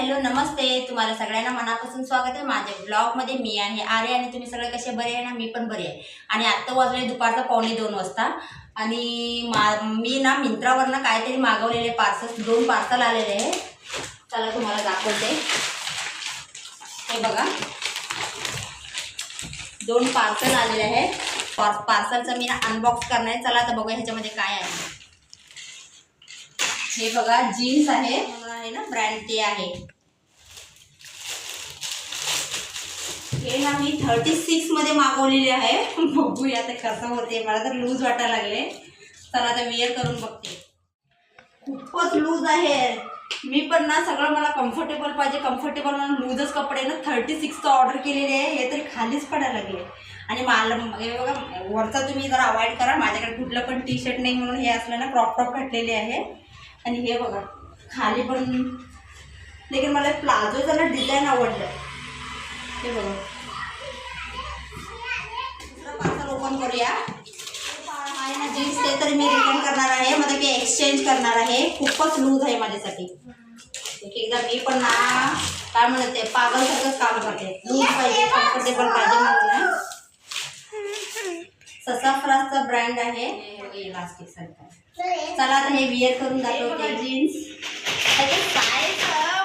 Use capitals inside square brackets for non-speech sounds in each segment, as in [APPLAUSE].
Hello नमस्ते. तुम्हाला सगळ्यांना मनापासून स्वागत आहे. माझ्या ब्लॉगमध्ये मी आहे आर्य आणि तुम्ही सगळे कसे बरे आहे ना? मी पण बरे आहे. आणि आत्ता वाजले दुपारचा पावणे दोन वाजता. आणि मा मी ना मिंत्रावरनं काहीतरी मागवलेले पार्सल दोन पार्सल आलेले आहे. चला तुम्हाला दाखवते. हे बघा. दोन पार्सल आलेले आहे पार्सलचं मी ना अनबॉक्स करणार आहे. चला आता बघूया ह्याच्यामध्ये काय आहे. हे बघा जीन्स आहे. आहे ना ब्रँड ते आहे. हे ना मी थर्टी सिक्समध्ये मागवलेले आहे. [LAUGHS] बघूया ते कसं होते मला तर लूज वाटायला लागले. तर आता वेअर करून बघते. खूपच लूज आहे. मी पण ना सगळं मला कम्फर्टेबल पाहिजे. कम्फर्टेबल म्हणून लूजच कपडे ना थर्टी सिक्सचं ऑर्डर केलेले आहे. हे तरी खालीच पडायला लागले. आणि मला हे बघा वरचा तुम्ही जरा अवॉइड करा. माझ्याकडे कुठलं पण टी शर्ट नाही म्हणून हे असलं ना क्रॉप टॉप घातलेले आहे. आणि हे बघा. खाली पण लेकिन मला प्लाझोचं ना डिझाईन आवडलं हे बघा पार्सल ओपन करूया आहे ना जीन्स ते तर मी रिटर्न करणार आहे मध्ये मी एक्सचेंज करणार आहे खूपच लूज आहे माझ्यासाठी एक एकदा मी पण ना काय म्हणत ते पागलसारखंच काम करते लूज पाहिजे कम्फर्टेबल पाहिजे म्हणून ना ससाफ्रासचा ब्रँड आहे इलास्टिक सारखा चला आता हे विअर करून दाखवते जीन्स त्याचे साईज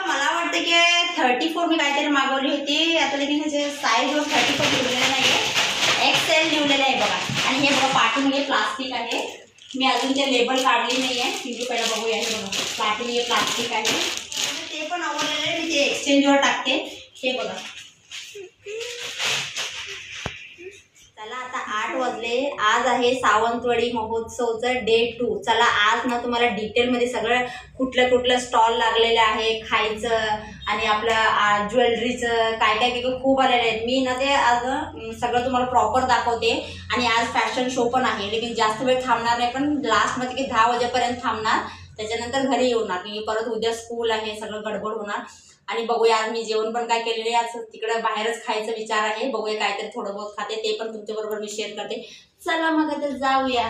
मला वाटतं की थर्टी फोर मी काहीतरी मागवली होती. आता लेकिन ह्याचे साईजवर थर्टी फोर लिहिलेलं नाही आहे एक्सेल लिहिलेलं आहे बघा. आणि हे बघा पाठवून हे प्लास्टिक आहे. मी अजून ते लेबल काढली नाही आहे तिथे पहिला बघूया हे बघा. पाठून हे प्लास्टिक आहे. ते पण आवडलेलं आहे. मी ते एक्सचेंजवर टाकते. हे बघा चला आता आठ वाजले. आज आहे सावंतवाडी महोत्सवचं डे टू चला आज ना तुम्हाला डिटेलमध्ये सगळं कुठलं कुठलं स्टॉल लागलेलं आहे खायचं आणि आपलं ज्वेलरीचं काय काय काय खूप आलेले आहेत. मी ना ते आज सगळं तुम्हाला प्रॉपर दाखवते. आणि आज फॅशन शो पण आहे. लेकिन जास्त वेळ थांबणार नाही पण लास्टमध्ये की दहा वाजेपर्यंत थांबणार. त्याच्यानंतर घरी येणार परत उद्या स्कूल आहे सगळं गडबड होणार. आणि बघूया आज मी जेवण पण काय केलेले आहे. आज तिकडे बाहेरच खायचा विचार आहे. बघूया काहीतरी थोडं बहुत खाते. ते पण तुमच्याबरोबर मी शेअर करते. चला मग आता जाऊया.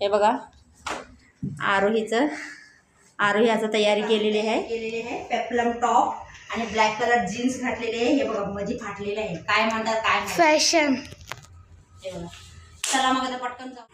हे बघा. आरोहीचं आरोही आता तयारी केलेली आहे. केलेली आहे. पेप्लम टॉप आणि ब्लॅक कलर जीन्स घातलेले आहे. हे बघा मध्ये फाटलेले आहे. काय म्हणतात काय. फॅशन हे बघा. चला मग आता पटकन जाऊ.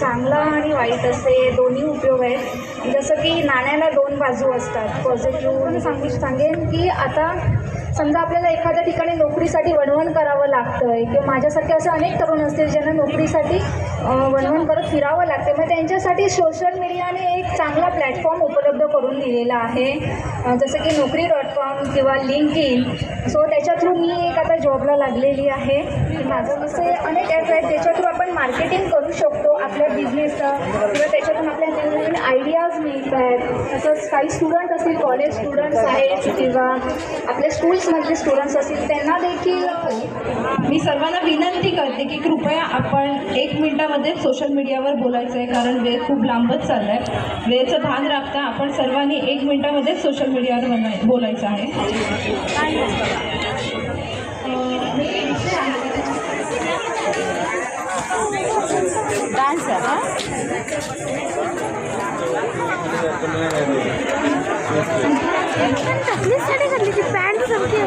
चांगला आणि वाईट असे दोन्ही उपयोग आहेत. जसं की नाण्याला दोन बाजू असतात पॉझिटिव्ह सांगू सांगेन की आता समजा आपल्याला एखाद्या ठिकाणी नोकरीसाठी वणवण करावं लागतं आहे किंवा माझ्यासारखे असे अनेक तरुण असतील ज्यांना नोकरीसाठी वणवण करत फिरावं लागते मग त्यांच्यासाठी सोशल मीडियाने एक चांगला प्लॅटफॉर्म उपलब्ध करून दिलेला आहे. जसं की नोकरी डॉट कॉम किंवा लिंक इन सो त्याच्या थ्रू मी जॉबला लागलेली आहे. माझं असे अनेक ॲप्स आहेत त्याच्या थ्रू आपण मार्केटिंग करू शकतो आपल्या बिझनेसचं किंवा त्याच्यातून आपल्या नवीन नवीन आयडियाज मिळत आहेत. तसंच काही स्टुडंट असतील कॉलेज स्टुडंट्स आहेत किंवा आपल्या स्कूल्समधले स्टुडंट्स असतील त्यांना देखील मी सर्वांना विनंती करते की कृपया आपण एक मिनिटामध्ये सोशल मीडियावर बोलायचं आहे कारण वेळ खूप लांबच चालला आहे वेळेचं भान राखता आपण सर्वांनी एक मिनिटामध्ये सोशल मीडियावर बनाय बोलायचं आहे. डान्स साडी घातली ती पॅन्ट सारखी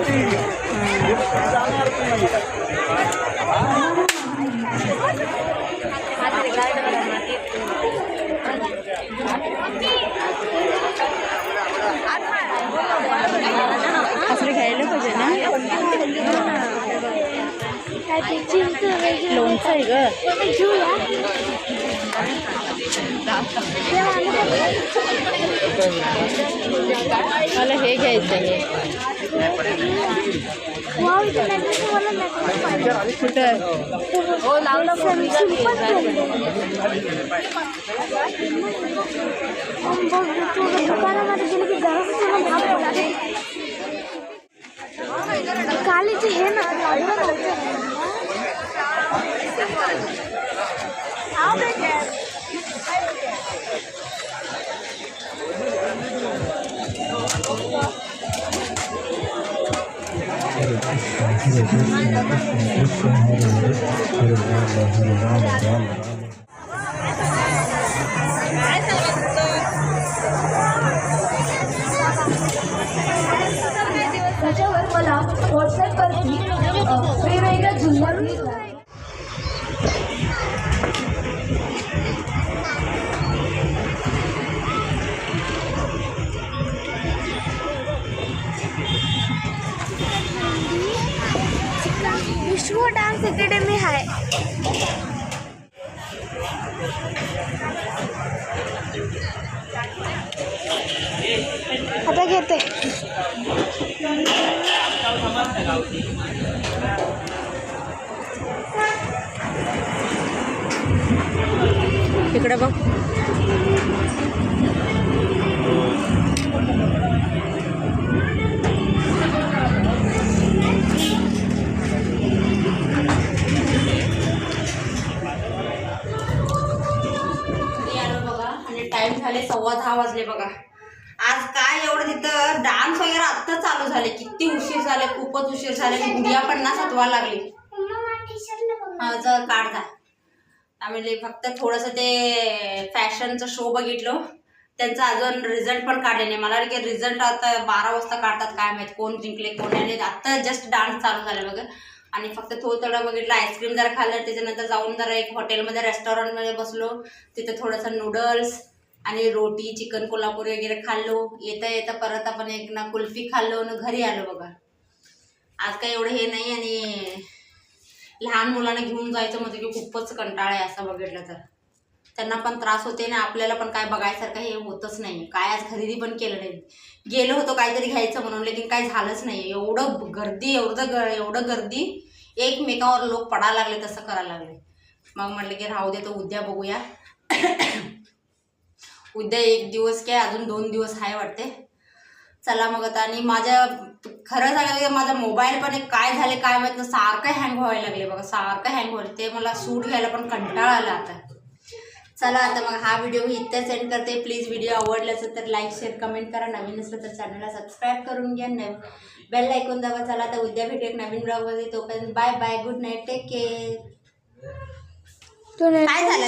असं घ्यायला पाहिजे ना. लोणचं आहे ग घेऊया मला हे घ्यायचं आहे वाव इथे necklace मला necklace पाहिजे. कुठं हो, सिंपल ठेवले. अम, बघ, तू दुकानामध्ये गेली की त्याच्यावर मला व्हॉट्सॲपवरती वेगवेगळ्या जुन्नर डान्स अकॅडमी आहे आता घेते इकडे बघ वाजले बघा. आज काय एवढं तिथं डान्स वगैरे आत्ता चालू झाले. किती उशीर झाले खूपच उशीर झाले. गुडिया पण ना सतवा लागली. हा काढता आम्ही फक्त थोडंसं ते फॅशनचं शो बघितलं. त्यांचा अजून रिझल्ट पण काढले नाही. मला वाटतं रिझल्ट आता बारा वाजता काढतात काय माहीत कोण जिंकले कोण नाही. आत्ता जस्ट डान्स चालू झाले बघा. आणि फक्त थोडं थोडं बघितलं. आईस्क्रीम जरा खाल्लं त्याच्यानंतर जाऊन जरा एक हॉटेलमध्ये रेस्टॉरंटमध्ये बसलो. तिथं थोडंसं नूडल्स आणि रोटी चिकन कोल्हापुरी वगैरे खाल्लो. येता येता परत आपण एक ना कुल्फी खाल्लो आणि घरी आलो बघा. आज काय एवढं हे नाही आणि लहान मुलांना घेऊन जायचं म्हणजे की खूपच कंटाळा आहे असं बघितलं तर. त्यांना पण त्रास होते ना आपल्याला पण काय बघायसारखं हे होतच नाही. काय आज खरेदी पण केलं नाही. गेलो होतो काहीतरी घ्यायचं म्हणून लेकिन काय झालंच नाही. एवढं गर्दी एवढं ग एवढं गर्दी. एकमेकावर लोक पडायला लागले तसं करायला लागले. मग म्हटलं की राहू दे तर उद्या बघूया. उद्या एक दिवस काय अजून दोन दिवस आहे वाटते. चला मग आता. आणि माझ्या खरं सांगायचं माझा मोबाईल पण एक काय झाले काय माहीत सारखं हँग व्हायला लागले बघा सारखं हँग व्हायला ते मला सूट घ्यायला पण कंटाळा आला आता. चला आता मग हा व्हिडिओ मी इथं सेंड करते. प्लीज व्हिडिओ आवडला असेल तर लाईक शेअर कमेंट करा. नवीन असलं तर चॅनलला सबस्क्राईब करून घ्या. नव बेल ऐकून दाबा. चला आता उद्या भेटू एक नवीन ब्लॉगमध्ये तोपर्यंत bye bye good night take care काय झालं?